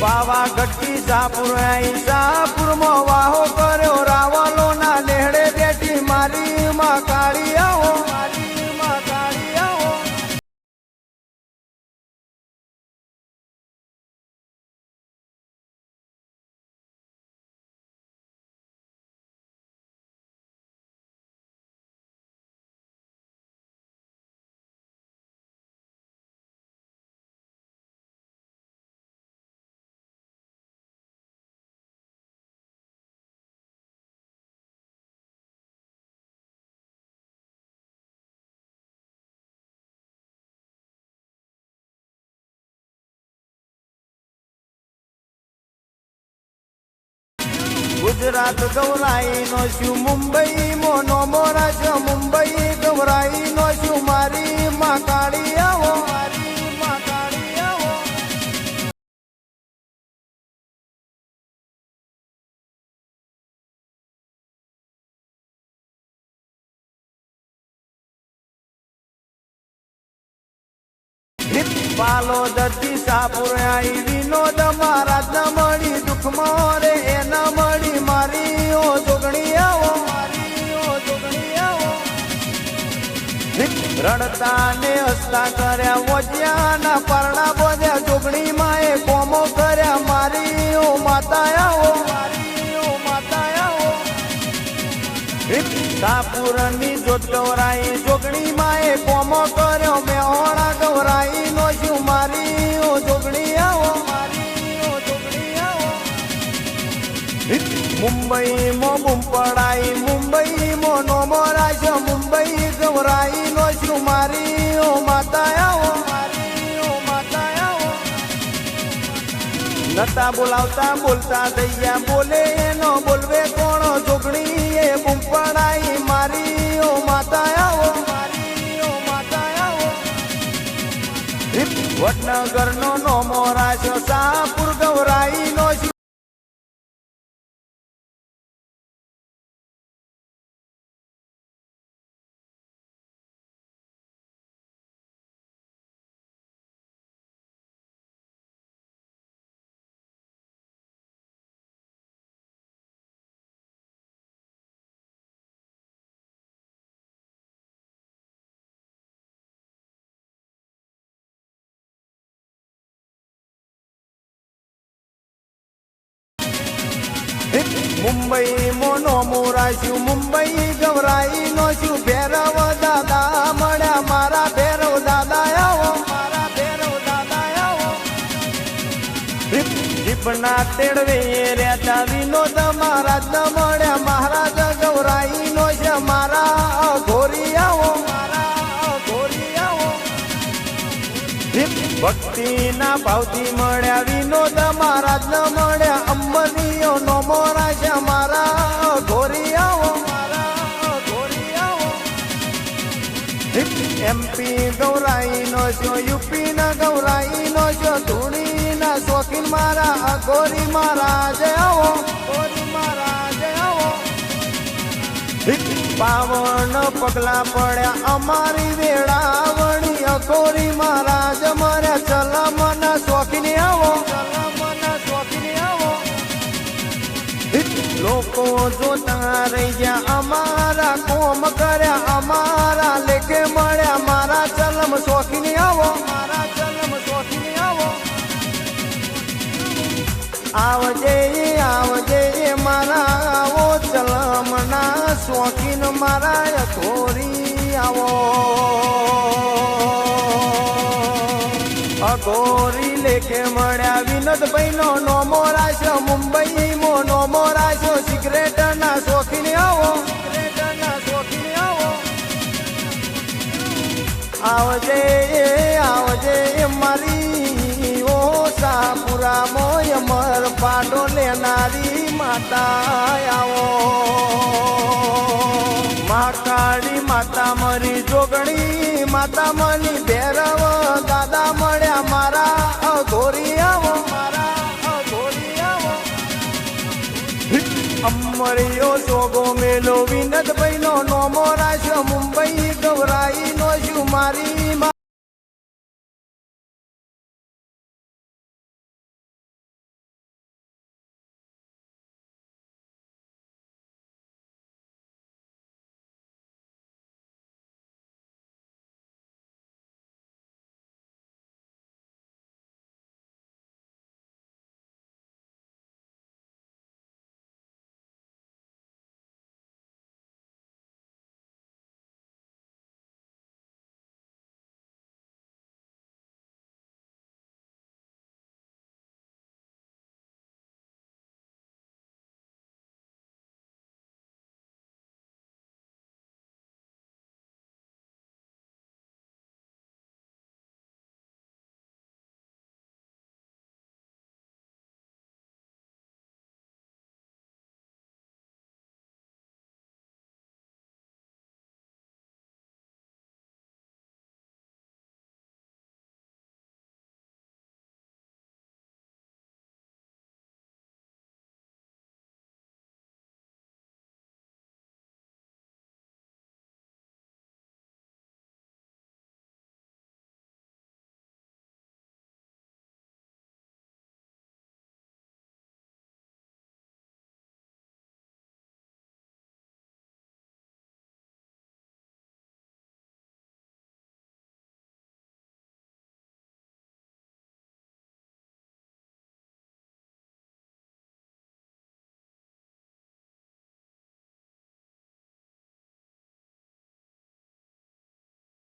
પાવા ગટ્ટી જાપુર જાપુરમાં વાહો કર્યો રાવલો ના લેહડે બેઠી મારી માં કાળી ગુજરાત ગૌરાઈ નો શું મુંબઈ, મોનો મોરા છો મુંબઈ ગૌરાઈ નો શું મારી માં આવો, મારી માં કાળી આવો. પાલો દર્દી સાપુર આવી વિનોદ મારા દમણી દુઃખ દુઃખમાં રડતા ને હસતા કર્યા, વજ્યાના પરણા બોધ્યા જોગણી એ કોમો કર્યા મારી ઓ માતા આવો માતા આવો સાપુરની જોત ગૌરાઈ જોગણી નતા બોલાવતા, બોલતા દૈયા બોલે એનો બોલવે કોણ? જોગણી એ બુંપડાઈ પડાઈ મારી. ઓ માતા આવો. વડનગર નો નો મોરાજો સાપુર ગૌરાઈ નો મુંબઈ મોનો મોરાશું મુંબઈ ગવરાઈ નો શું ભેરવ દાદા, મળ્યા મારા ભેરવ દાદા આવો. મારા ભેરવ દાદા આવો જીપના તેડવે રહેતા વિનોદ મહારાજ મળ્યા. મહારાજ ગવરાઈ નો છે મારા ઘોરી આવો. મારા ઘોરી આવો ભક્તિ ના ભાવથી મળ્યા વિનોદ મહારાજ મળ્યા. ગૌરાઈ યુપી ના ગૌરાઈ નો જો ધૂણી ના શોખીન મારા ગોરી ગોરી મહારાજ આવો. પાવન પગલા પડ્યા અમારી વેળાવણી અઘોરી મહારાજ મારા ચલમન લોકો જોતા રહી ગયા અમારા કોમ કર્યા, અમારા લેખે મળ્યા, મારા ચલમ શોખીને આવો, મારા ચલમ શોખીને આવો. આવજે આવજે, મારા આવો ચલમના શોખીન મારા થોરી આવો. અઘોરી લેખે મળ્યા. વિનોદભાઈ નો નોમો રાશો મુંબઈ મો નો રાશો સિગરેટ ના શોખીન આવો. ના આવજે આવજે મારી. ઓ સાપુરા મોય મર પાડો લેનારી માતા આવો. મહાકાળી માતા મરી જોગણી માતા મની ભેરવ દાદા મળ્યા. અમરિયો જોગો મેલો વિનદ નો નોમો રાશો મુંબઈ ગવરાઈ નો શું મારી